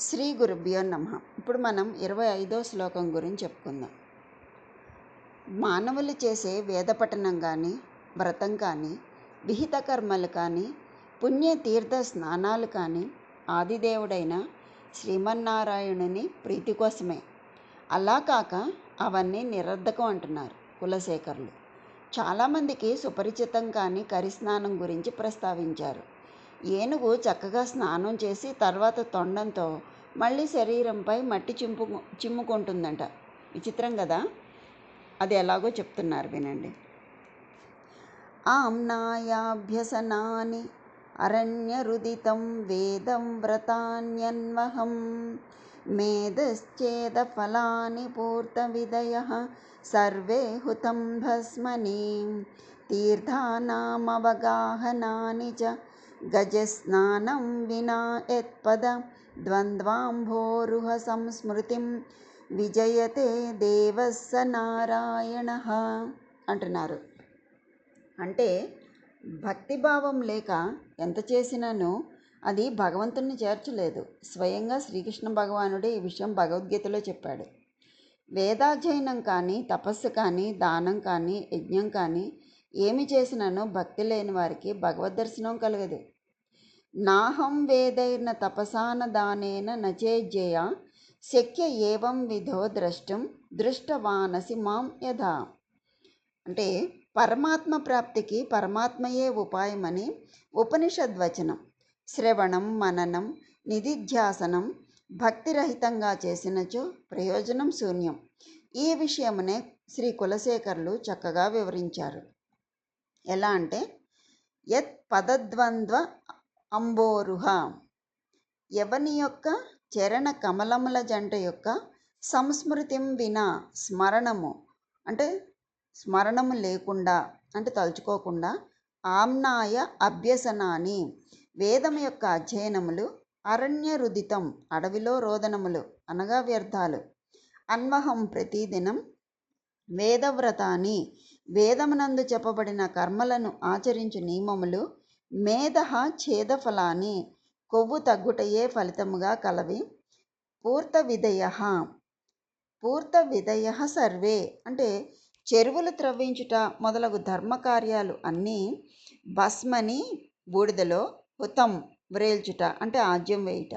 శ్రీ గురుభ్యో నమ. ఇప్పుడు మనం ఇరవై ఐదో శ్లోకం గురించి చెప్పుకుందాం. మానవులు చేసే వేదపఠనం కానీ వ్రతం కానీ విహిత కర్మలు కానీ పుణ్య తీర్థ స్నానాలు కానీ ఆదిదేవుడైన శ్రీమన్నారాయణుని ప్రీతి కోసమే. అలా కాక అవన్నీ నిరర్ధకం అంటున్నారు కులశేఖరులు. చాలామందికి సుపరిచితం కానీ కరిస్నానం గురించి ప్రస్తావించారు. ఏనుగు చక్కగా స్నానం చేసి తర్వాత తొండంతో మళ్ళీ శరీరంపై మట్టి చింపు చిమ్ముకుంటుందంట. విచిత్రం కదా? అది ఎలాగో చెప్తున్నారు వినండి. ఆమ్నాయాభ్యసనాని అరణ్యరుదితం వేదం వ్రతాన్యన్వహం మేధశ్చేదఫలాని పూర్తవిదయ సర్వే హుతం భస్మని తీర్థానామవగాహనాని చ గజస్నానం వినా యత్పద ద్వంద్వాంభోరుహ సంస్మృతిం విజయతే దేవస్స నారాయణ అంటున్నారు. అంటే భక్తిభావం లేక ఎంత చేసినానో అది భగవంతుని చేర్చలేదు. స్వయంగా శ్రీకృష్ణ భగవానుడే ఈ విషయం భగవద్గీతలో చెప్పాడు. వేదాధ్యయనం కానీ తపస్సు కానీ దానం కానీ యజ్ఞం కానీ ఏమి చేసినానో భక్తి లేని వారికి భగవద్ దర్శనం కలగదు. నాహం వేదైర్న తపసాన దానేన నచేజ్యయ శక్య ఏవం విధో ద్రష్టం దృష్టవానసి మాం యథా అంటే పరమాత్మ ప్రాప్తికి పరమాత్మయే ఉపాయమని ఉపనిషద్వచనం. శ్రవణం మననం నిధిధ్యాసనం భక్తిరహితంగా చేసినచో ప్రయోజనం శూన్యం. ఈ విషయమునే శ్రీ కులశేఖర్లు చక్కగా వివరించారు. ఎలా అంటే యత్ పదద్వంద్వ అంబోరుహ. ఎవని యొక్క చరణ కమలముల జంట యొక్క సంస్మృతిం వినా స్మరణము అంటే స్మరణము లేకుండా అంటే తలుచుకోకుండా ఆమ్నాయ అభ్యసనాన్ని వేదం యొక్క అధ్యయనములు అరణ్య రుదితం అడవిలో రోదనములు అనగా వ్యర్థాలు. అన్వహం ప్రతిదినం వేదవ్రతాన్ని వేదమునందు చెప్పబడిన కర్మలను ఆచరించు నియమములు మేధ ఛేదఫలాన్ని కొవ్వు తగ్గుటయే ఫలితముగా కలవి. పూర్త విధయ పూర్త విధయ సర్వే. అంటే చెరువులు త్రవ్వించుట మొదలగు ధర్మకార్యాలు అన్నీ భస్మని బూడిదలో హుతం వ్రేల్చుట అంటే ఆజ్యం వేయుట.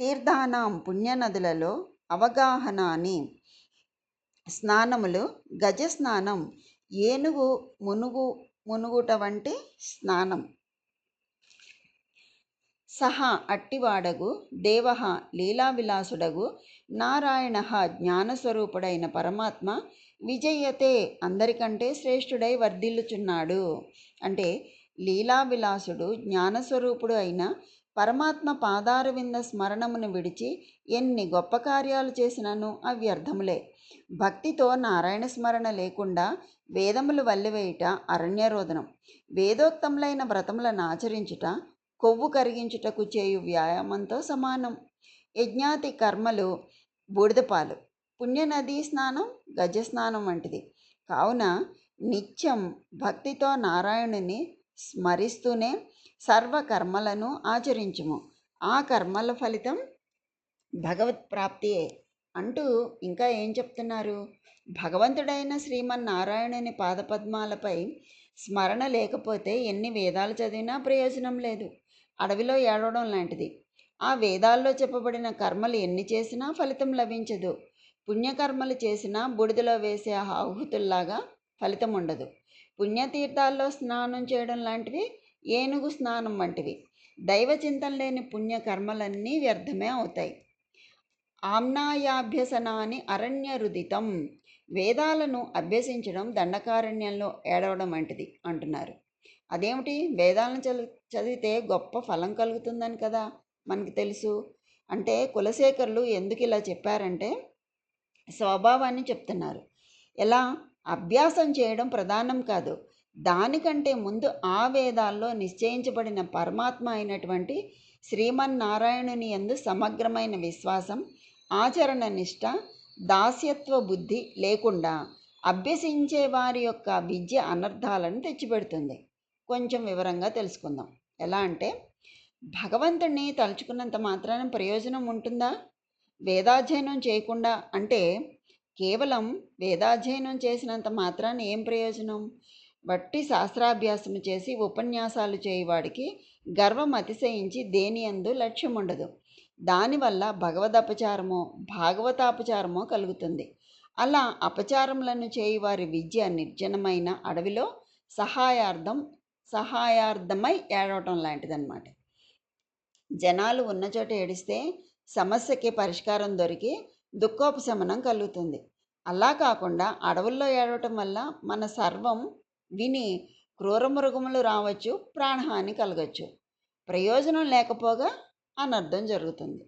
తీర్థానాం పుణ్యనదులలో అవగాహన స్నానములు గజ స్నానం ఏనుగు మునుగు మునుగుట వంటి స్నానం. సహా అట్టివాడగు దేవ లీలావిలాసుడగు నారాయణ జ్ఞానస్వరూపుడైన పరమాత్మ విజయతే అందరికంటే శ్రేష్ఠుడై వర్ధిల్లుచున్నాడు. అంటే లీలావిలాసుడు జ్ఞానస్వరూపుడు అయిన పరమాత్మ పాదారవింద స్మరణమును విడిచి ఎన్ని గొప్ప కార్యాలు చేసినను అవ్యర్థములే భక్తితో నారాయణ స్మరణ లేకుండా వేదములు వల్లివేయుట అరణ్యరోధనం వేదోక్తములైన వ్రతములను ఆచరించుట కొవ్వు కరిగించుటకు చేయు వ్యాయామంతో సమానం. యజ్ఞాతి కర్మలు బూడిదపాలు పుణ్యనదీ స్నానం గజస్నానం వంటిది. కావున నిత్యం భక్తితో నారాయణుని స్మరిస్తూనే సర్వ కర్మలను ఆచరించుము. ఆ కర్మల ఫలితం భగవత్ ప్రాప్తియే. అంటూ ఇంకా ఏం చెప్తున్నారు? భగవంతుడైన శ్రీమన్నారాయణుని పాదపద్మాలపై స్మరణ లేకపోతే ఎన్ని వేదాలు చదివినా ప్రయోజనం లేదు. అడవిలో ఏడవడం లాంటిది. ఆ వేదాల్లో చెప్పబడిన కర్మలు ఎన్ని చేసినా ఫలితం లభించదు. పుణ్యకర్మలు చేసినా బుడిదలో వేసే ఆహుతుల్లాగా ఫలితం ఉండదు. పుణ్యతీర్థాల్లో స్నానం చేయడం లాంటివి ఏనుగు స్నానం వంటివి. దైవ చింతన లేని పుణ్యకర్మలన్నీ వ్యర్థమే అవుతాయి. ఆమ్నాయాభ్యసనాన్ని అరణ్య రుదితం వేదాలను అభ్యసించడం దండకారణ్యంలో ఏడవడం వంటిది అంటున్నారు. అదేమిటి? వేదాలను చదివి చదివితే గొప్ప ఫలం కలుగుతుందని కదా మనకి తెలుసు. అంటే కులశేఖరులు ఎందుకు ఇలా చెప్పారంటే స్వభావాన్ని చెప్తున్నారు. ఎలా? అభ్యాసం చేయడం ప్రధానం కాదు. దానికంటే ముందు ఆ వేదాల్లో నిశ్చయించబడిన పరమాత్మ అయినటువంటి శ్రీమన్నారాయణుని ఎందు సమగ్రమైన విశ్వాసం ఆచరణ నిష్ట దాస్యత్వ బుద్ధి లేకుండా అభ్యసించే వారి యొక్క విద్య అనర్థాలను తెచ్చిపెడుతుంది. కొంచెం వివరంగా తెలుసుకుందాం. ఎలా అంటే భగవంతుణ్ణి తలుచుకున్నంత మాత్రాన ప్రయోజనం ఉంటుందా? వేదాధ్యయనం చేయకుండా అంటే కేవలం వేదాధ్యయనం చేసినంత మాత్రాన ఏం ప్రయోజనం? బట్టి శాస్త్రాభ్యాసం చేసి ఉపన్యాసాలు చేయవాడికి గర్వం అతిశయించి దేని అందు లక్ష్యం ఉండదు దానివల్ల భగవదపచారమో భాగవతాపచారమో కలుగుతుంది. అలా అపచారములను చేయువారి విద్య నిర్జనమైన అడవిలో సహాయార్థం సహాయార్థమై ఏడవటం లాంటిదన్నమాట. జనాలు ఉన్న చోట ఏడిస్తే సమస్యకి పరిష్కారం దొరికి దుఃఖోపశమనం కలుగుతుంది. అలా కాకుండా అడవుల్లో ఏడవటం వల్ల మన సర్వం విని క్రూర మృగములు రావచ్చు ప్రాణహాని కలగచ్చు. ప్రయోజనం లేకపోగా అనర్థం జరుగుతుంది.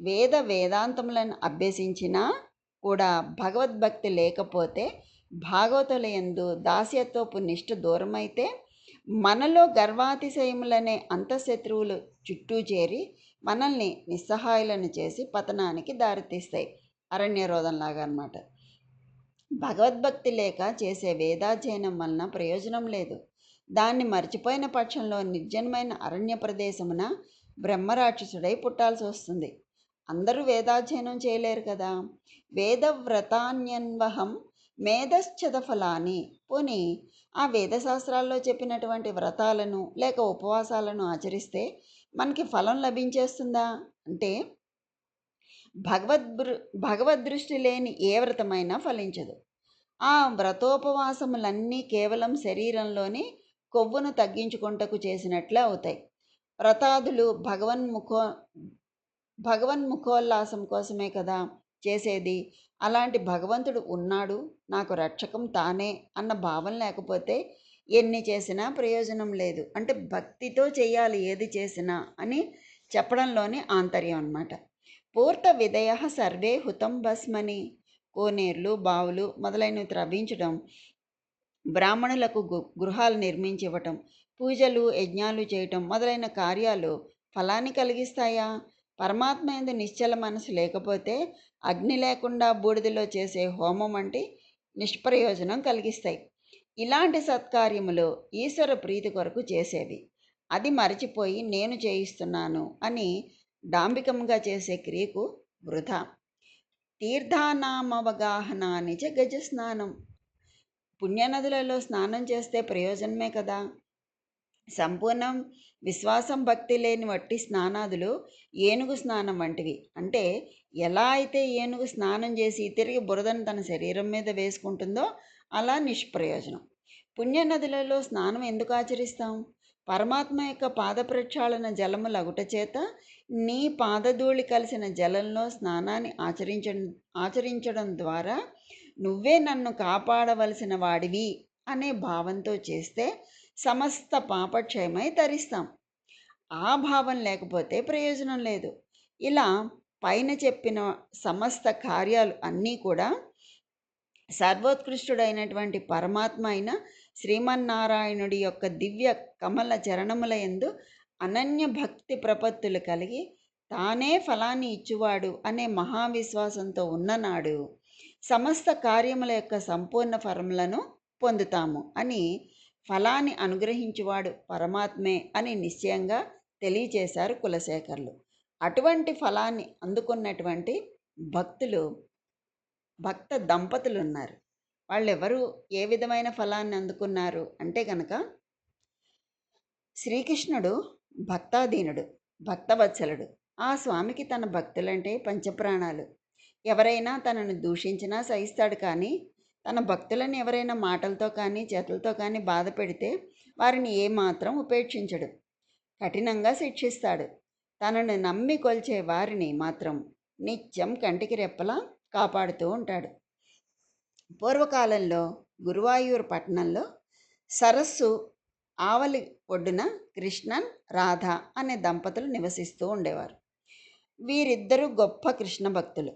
వేద వేదాంతములను అభ్యసించినా కూడా భగవద్భక్తి లేకపోతే భాగవతుల ఎందు దాస్యత్వపు నిష్ఠ దూరమైతే మనలో గర్వాతిశయములనే అంతఃశత్రువులు చుట్టూ చేరి మనల్ని నిస్సహాయులను చేసి పతనానికి దారితీస్తాయి. అరణ్యరోధంలాగా అనమాట భగవద్భక్తి లేక చేసే వేదాధ్యయనం వలన ప్రయోజనం లేదు. దాన్ని మర్చిపోయిన పక్షంలో నిర్జనమైన అరణ్య ప్రదేశమున బ్రహ్మరాక్షసుడై పుట్టాల్సి వస్తుంది. అందరూ వేదాధ్యయనం చేయలేరు కదా. వేద మేధశ్చదఫలాన్ని మేధశ్చద పోని ఆ వేదశాస్త్రాల్లో చెప్పినటువంటి వ్రతాలను లేక ఉపవాసాలను ఆచరిస్తే మనకి ఫలం లభించేస్తుందా? అంటే భగవద్ భగవద్దృష్టి లేని ఏ వ్రతమైనా ఫలించదు. ఆ వ్రతోపవాసములన్నీ కేవలం శరీరంలోని కొవ్వును తగ్గించుకుంటకు చేసినట్లే అవుతాయి. వ్రతాదులు భగవన్ముఖో భగవన్ముఖోల్లాసం కోసమే కదా? చేసేది? అలాంటి భగవంతుడు ఉన్నాడు నాకు రక్షకం తానే అన్న భావం లేకపోతే ఎన్ని చేసినా ప్రయోజనం లేదు. అంటే భక్తితో చేయాలి ఏది చేసినా అని చెప్పడంలోనే ఆంతర్యం అన్నమాట. పూర్త విధయ సర్వే హుతం భస్మని. కోనేర్లు బావులు మొదలైనవి త్రవ్వించడం బ్రాహ్మణులకు గృహాలు నిర్మించి ఇవ్వటం పూజలు యజ్ఞాలు చేయటం మొదలైన కార్యాలు ఫలాన్ని కలిగిస్తాయా? పరమాత్మ ఎందు నిశ్చల మనసు లేకపోతే అగ్ని లేకుండా బూడిదలో చేసే హోమం వంటి నిష్ప్రయోజనం కలిగిస్తాయి. ఇలాంటి సత్కార్యములు ఈశ్వర ప్రీతి కొరకు చేసేవి. అది మరచిపోయి నేను చేయిస్తున్నాను అని డాంబికంగా చేసే క్రియకు వృధా. తీర్థానామవగాహనాని చ గజ స్నానం. పుణ్యనదులలో స్నానం చేస్తే ప్రయోజనమే కదా? సంపూర్ణం విశ్వాసం భక్తి లేని వట్టి స్నానాదులు ఏనుగు స్నానం వంటివి. అంటే ఎలా అయితే ఏనుగు స్నానం చేసి తిరిగి బురదను తన శరీరం మీద వేసుకుంటుందో అలా నిష్ప్రయోజనం. పుణ్యనదులలో స్నానం ఎందుకు ఆచరిస్తాం? పరమాత్మ యొక్క పాద ప్రక్షాళన జలము లగుట చేత నీ పాదధూళి కలిసిన జలంలో స్నానాన్ని ఆచరించడం ఆచరించడం ద్వారా నువ్వే నన్ను కాపాడవలసిన వాడివి అనే భావంతో చేస్తే సమస్త పాపక్షయమై తరిస్తాం. ఆ భావం లేకపోతే ప్రయోజనం లేదు. ఇలా పైన చెప్పిన సమస్త కార్యాలు అన్నీ కూడా సర్వోత్కృష్టుడైనటువంటి పరమాత్మ అయిన శ్రీమన్నారాయణుడి యొక్క దివ్య కమల చరణముల ఎందు అనన్య భక్తి ప్రపత్తులు కలిగి తానే ఫలాన్ని ఇచ్చువాడు అనే మహావిశ్వాసంతో ఉన్ననాడు సమస్త కార్యముల యొక్క సంపూర్ణ ఫలములను పొందుతాము అని ఫలాన్ని అనుగ్రహించువాడు పరమాత్మే అని నిశ్చయంగా తెలియచేశారు కులశేఖర్లు. అటువంటి ఫలాన్ని అందుకున్నటువంటి భక్తులు భక్త దంపతులు ఉన్నారు వాళ్ళెవరు ఏ విధమైన ఫలాన్ని అందుకున్నారు అంటే కనుక శ్రీకృష్ణుడు భక్తాధీనుడు భక్తవత్సలుడు. ఆ స్వామికి తన భక్తులంటే పంచప్రాణాలు. ఎవరైనా తనను దూషించినా సహిస్తాడు కానీ తన భక్తులను ఎవరైనా మాటలతో కానీ చేతులతో కానీ బాధ పెడితే వారిని ఏమాత్రం ఉపేక్షించడు. కఠినంగా శిక్షిస్తాడు. తనను నమ్మి కొల్చే వారిని మాత్రం నిత్యం కంటికి రెప్పలా కాపాడుతూ ఉంటాడు. పూర్వకాలంలో గురువాయూర్ పట్టణంలో సరస్సు ఆవలి ఒడ్డున కృష్ణన్ రాధ అనే దంపతులు నివసిస్తూ ఉండేవారు. వీరిద్దరూ గొప్ప కృష్ణ భక్తులు.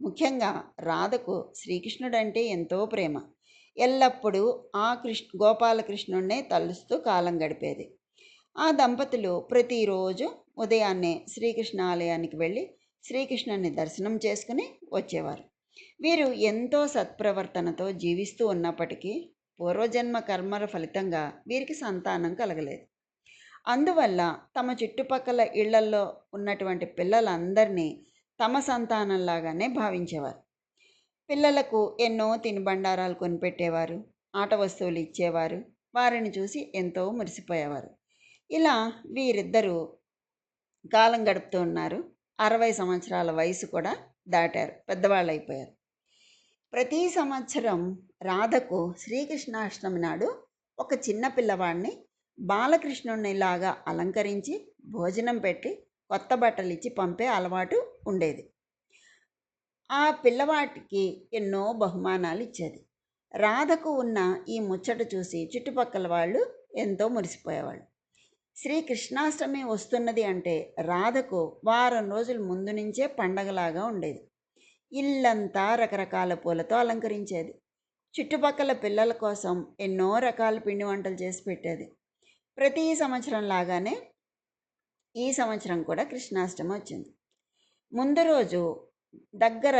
ముఖ్యంగా రాధకు శ్రీకృష్ణుడంటే ఎంతో ప్రేమ. ఎల్లప్పుడూ ఆ కృష్ణ గోపాలకృష్ణుడినే తలుస్తూ కాలం గడిపేది. ఆ దంపతులు ప్రతిరోజు ఉదయాన్నే శ్రీకృష్ణ ఆలయానికి వెళ్ళి శ్రీకృష్ణుని దర్శనం చేసుకుని వచ్చేవారు. వీరు ఎంతో సత్ప్రవర్తనతో జీవిస్తూ ఉన్నప్పటికీ పూర్వజన్మ కర్మల ఫలితంగా వీరికి సంతానం కలగలేదు. అందువల్ల తమ చుట్టుపక్కల ఇళ్ళల్లో ఉన్నటువంటి పిల్లలందరినీ తమ సంతానంలాగానే భావించేవారు. పిల్లలకు ఎన్నో తినుబండారాలు కొనిపెట్టేవారు ఆట వస్తువులు ఇచ్చేవారు వారిని చూసి ఎంతో మురిసిపోయేవారు. ఇలా వీరిద్దరూ కాలం గడుపుతూ ఉన్నారు. అరవై సంవత్సరాల వయసు కూడా దాటారు. పెద్దవాళ్ళు అయిపోయారు ప్రతి సంవత్సరం రాధకు శ్రీకృష్ణాష్టమి నాడు ఒక చిన్న పిల్లవాడిని బాలకృష్ణునిలాగా అలంకరించి భోజనం పెట్టి కొత్త బట్టలు ఇచ్చి పంపే అలవాటు ఉండేది. ఆ పిల్లవాటికి ఎన్నో బహుమానాలు ఇచ్చేది రాధకు ఉన్న ఈ ముచ్చట చూసి చుట్టుపక్కల వాళ్ళు ఎంతో మురిసిపోయేవాళ్ళు. శ్రీ కృష్ణాష్టమి వస్తున్నది అంటే రాధకు వారం రోజుల ముందు నుంచే పండగలాగా ఉండేది. ఇల్లంతా రకరకాల పూలతో అలంకరించేది. చుట్టుపక్కల పిల్లల కోసం ఎన్నో రకాల పిండి వంటలు చేసి పెట్టేది. ప్రతి సంవత్సరం లాగానే ఈ సంవత్సరం కూడా కృష్ణాష్టమి వచ్చింది. ముందు రోజు దగ్గర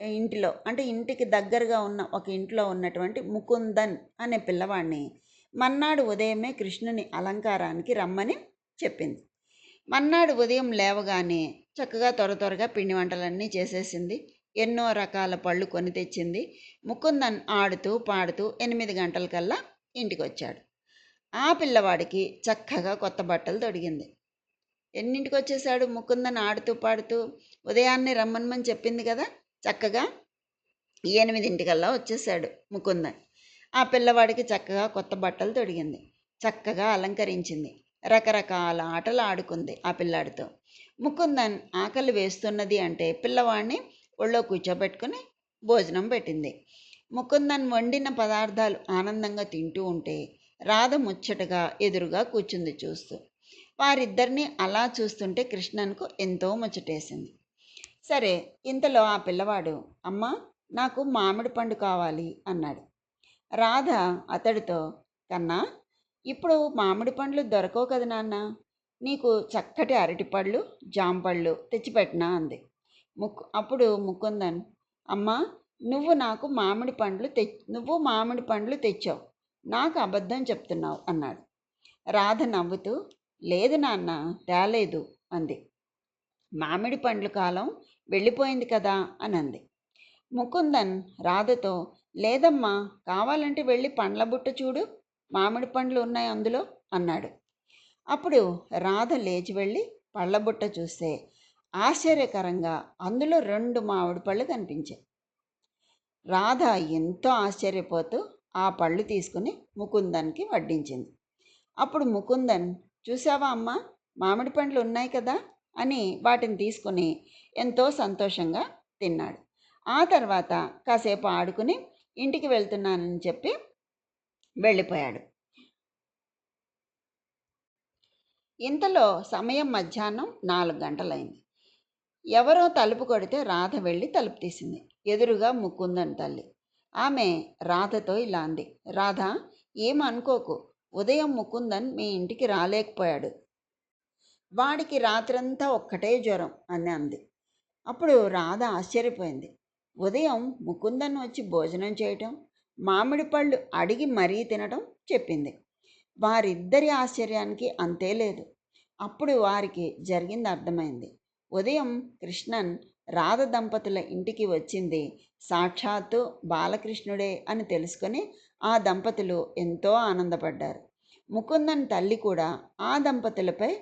ఇంటిలో అంటే ఇంటికి దగ్గరగా ఉన్న ఒక ఇంట్లో ఉన్నటువంటి ముకుందన్ అనే పిల్లవాడిని మన్నాడు ఉదయమే కృష్ణుని అలంకారానికి రమ్మని చెప్పింది. మన్నాడు ఉదయం లేవగానే చక్కగా త్వర త్వరగా పిండి వంటలన్నీ చేసేసింది. ఎన్నో రకాల పళ్ళు కొని తెచ్చింది. ముకుందన్ ఆడుతూ పాడుతూ ఎనిమిది గంటలకల్లా ఇంటికి వచ్చాడు ఆ పిల్లవాడికి చక్కగా కొత్త బట్టలు తొడిగింది. ఎన్నింటికి వచ్చేసాడు ముకుందన్ ఆడుతూ పాడుతూ ఉదయాన్నే రమ్మనమని చెప్పింది కదా! చక్కగా ఎనిమిదింటికల్లా వచ్చేసాడు ముకుందన్. ఆ పిల్లవాడికి చక్కగా కొత్త బట్టలు తొడిగింది. చక్కగా అలంకరించింది. రకరకాల ఆటలు ఆడుకుంది ఆ పిల్లాడితో. ముకుందన్ ఆకలి వేస్తున్నది అంటే పిల్లవాడిని ఒళ్ళో కూర్చోబెట్టుకుని భోజనం పెట్టింది. ముకుందన్ వండిన పదార్థాలు ఆనందంగా తింటూ ఉంటే రాధ ముచ్చటగా ఎదురుగా కూర్చుంది చూస్తూ. వారిద్దరిని అలా చూస్తుంటే కృష్ణన్కు ఎంతో ముచ్చటేసింది. సరే ఇంతలో ఆ పిల్లవాడు అమ్మ నాకు మామిడి పండు కావాలి అన్నాడు. రాధ అతడితో కన్నా ఇప్పుడు మామిడి పండ్లు దొరకవు కదా నాన్న నీకు చక్కటి అరటిపళ్ళు జాంపళ్ళు తెచ్చిపెట్టినా అంది. ముక్కు అప్పుడు ముకుందన్ అమ్మా నువ్వు నాకు మామిడి పండ్లు తె నువ్వు మామిడి పండ్లు తెచ్చావు నాకు అబద్ధం చెప్తున్నావు అన్నాడు. రాధ నవ్వుతూ లేదు నాన్న తేలేదు అంది. మామిడి పండ్ల కాలం వెళ్ళిపోయింది కదా అని అంది ముకుందన్ రాధతో లేదమ్మా కావాలంటే వెళ్ళి పండ్ల బుట్ట చూడు మామిడి పండ్లు ఉన్నాయి అందులో అన్నాడు. అప్పుడు రాధ లేచి వెళ్ళి పళ్ళ బుట్ట చూస్తే ఆశ్చర్యకరంగా అందులో రెండు మామిడి పళ్ళు కనిపించాయి. రాధ ఎంతో ఆశ్చర్యపోతూ ఆ పళ్ళు తీసుకుని ముకుందన్కి వడ్డించింది. అప్పుడు ముకుందన్ చూసావా అమ్మ మామిడి పండ్లు ఉన్నాయి కదా అని వాటిని తీసుకుని ఎంతో సంతోషంగా తిన్నాడు. ఆ తర్వాత కాసేపు ఆడుకుని ఇంటికి వెళ్తున్నానని చెప్పి వెళ్ళిపోయాడు. ఇంతలో సమయం మధ్యాహ్నం నాలుగు గంటలైంది. ఎవరో తలుపు కొడితే రాధ వెళ్ళి తలుపు తీసింది. ఎదురుగా ముక్కుందని తల్లి. ఆమె రాధతో ఇలా అంది. రాధ ఏమనుకోకు ఉదయం ముకుందన్ మీ ఇంటికి రాలేకపోయాడు. వాడికి రాత్రంతా ఒక్కటే జ్వరం అని అంది. అప్పుడు రాధ ఆశ్చర్యపోయింది. ఉదయం ముకుందన్ వచ్చి భోజనం చేయటం మామిడి పళ్ళు అడిగి మరీ తినటం చెప్పింది. వారిద్దరి ఆశ్చర్యానికి అంతే లేదు. అప్పుడు వారికి జరిగింది అర్థమైంది. ఉదయం కృష్ణన్ రాధ దంపతుల ఇంటికి వచ్చింది. సాక్షాత్తు బాలకృష్ణుడే అని తెలుసుకొని ఆ దంపతులు ఎంతో ఆనందపడ్డారు. ముకుందన్ తల్లి కూడా ఆ దంపతులపై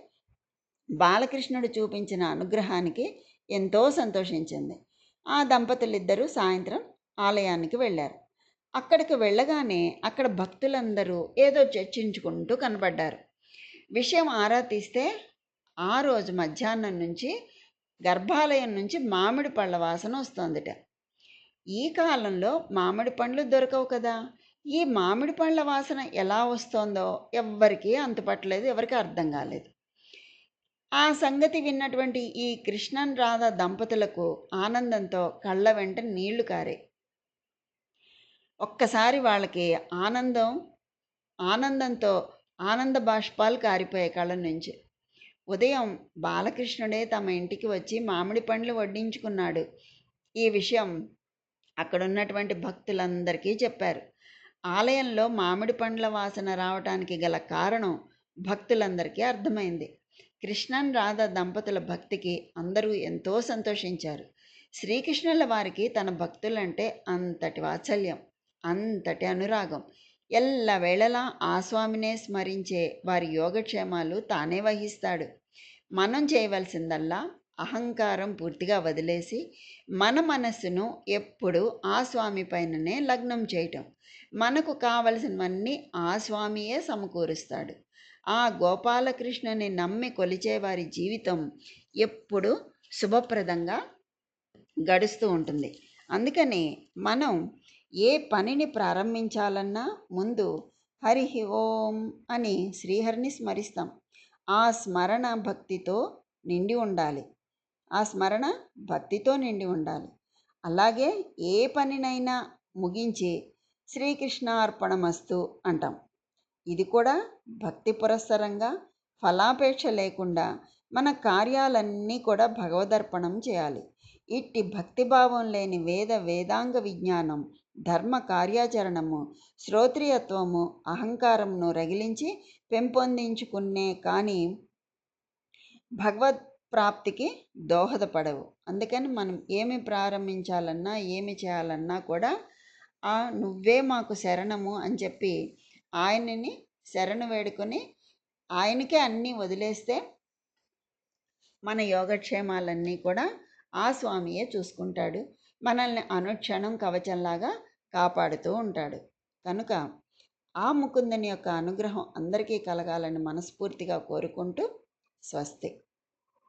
బాలకృష్ణుడు చూపించిన అనుగ్రహానికి ఎంతో సంతోషించింది. ఆ దంపతులిద్దరూ సాయంత్రం ఆలయానికి వెళ్ళారు. అక్కడికి వెళ్ళగానే అక్కడ భక్తులందరూ ఏదో చర్చించుకుంటూ కనబడ్డారు విషయం ఆరా తీస్తే ఆ రోజు మధ్యాహ్నం నుంచి గర్భాలయం నుంచి మామిడి పళ్ళ వాసన వస్తోందిట. ఈ కాలంలో మామిడి పండ్లు దొరకవు కదా! ఈ మామిడి పండ్ల వాసన ఎలా వస్తోందో ఎవ్వరికీ అంతుపట్టలేదు ఎవరికి అర్థం కాలేదు. ఆ సంగతి విన్నటువంటి ఈ కృష్ణన్ రాధ దంపతులకు ఆనందంతో కళ్ళ వెంట నీళ్ళు కారే. ఒక్కసారి వాళ్ళకి ఆనందం ఆనందంతో ఆనంద బాష్పాలు కారిపోయాయి కళ్ళ నుంచి. ఉదయం బాలకృష్ణుడే తమ ఇంటికి వచ్చి మామిడి పండ్లు వడ్డించుకున్నాడు. ఈ విషయం అక్కడున్నటువంటి భక్తులందరికీ చెప్పారు. ఆలయంలో మామిడి పండ్ల వాసన రావటానికి గల కారణం భక్తులందరికీ అర్థమైంది. కృష్ణన్ రాధ దంపతుల భక్తికి అందరూ ఎంతో సంతోషించారు. శ్రీకృష్ణుల వారికి తన భక్తులంటే అంతటి వాత్సల్యం అంతటి అనురాగం. ఎల్లవేళలా ఆ స్వామినే స్మరించే వారి యోగక్షేమాలు తానే వహిస్తాడు. మనం చేయవలసిందల్లా అహంకారం పూర్తిగా వదిలేసి మన మనస్సును ఎప్పుడు ఆ స్వామి పైననే లగ్నం చేయటం. మనకు కావలసినవన్నీ ఆ స్వామియే సమకూరుస్తాడు. ఆ గోపాలకృష్ణని నమ్మి కొలిచే వారి జీవితం ఎప్పుడు శుభప్రదంగా గడుస్తూ ఉంటుంది. అందుకని మనం ఏ పనిని ప్రారంభించాలన్నా ముందు హరి ఓం అని శ్రీహరిని స్మరిస్తాం. ఆ స్మరణ భక్తితో నిండి ఉండాలి. ఆ స్మరణ భక్తితో నిండి ఉండాలి. అలాగే ఏ పనినైనా ముగించి శ్రీకృష్ణార్పణమస్తు అంటాం. ఇది కూడా భక్తి పురస్సరంగా ఫలాపేక్ష లేకుండా మన కార్యాలన్నీ కూడా భగవదర్పణం చేయాలి. ఇట్టి భక్తిభావం లేని వేద వేదాంగ విజ్ఞానం ధర్మ కార్యాచరణము శ్రోత్రియత్వము అహంకారమును రగిలించి పెంపొందించుకునే కానీ భగవత్ ప్రాప్తికి దోహదపడవు. అందుకని మనం ఏమి ప్రారంభించాలన్నా ఏమి చేయాలన్నా కూడా ఆ నువ్వే మాకు శరణము అని చెప్పి ఆయనని శరణు వేడుకొని ఆయనకే అన్నీ వదిలేస్తే మన యోగక్షేమాలన్నీ కూడా ఆ స్వామియే చూసుకుంటాడు. మనల్ని అనుక్షణం కవచంలాగా కాపాడుతూ ఉంటాడు. కనుక ఆ ముకుందని యొక్క అనుగ్రహం అందరికీ కలగాలని మనస్ఫూర్తిగా కోరుకుంటూ స్వస్తి.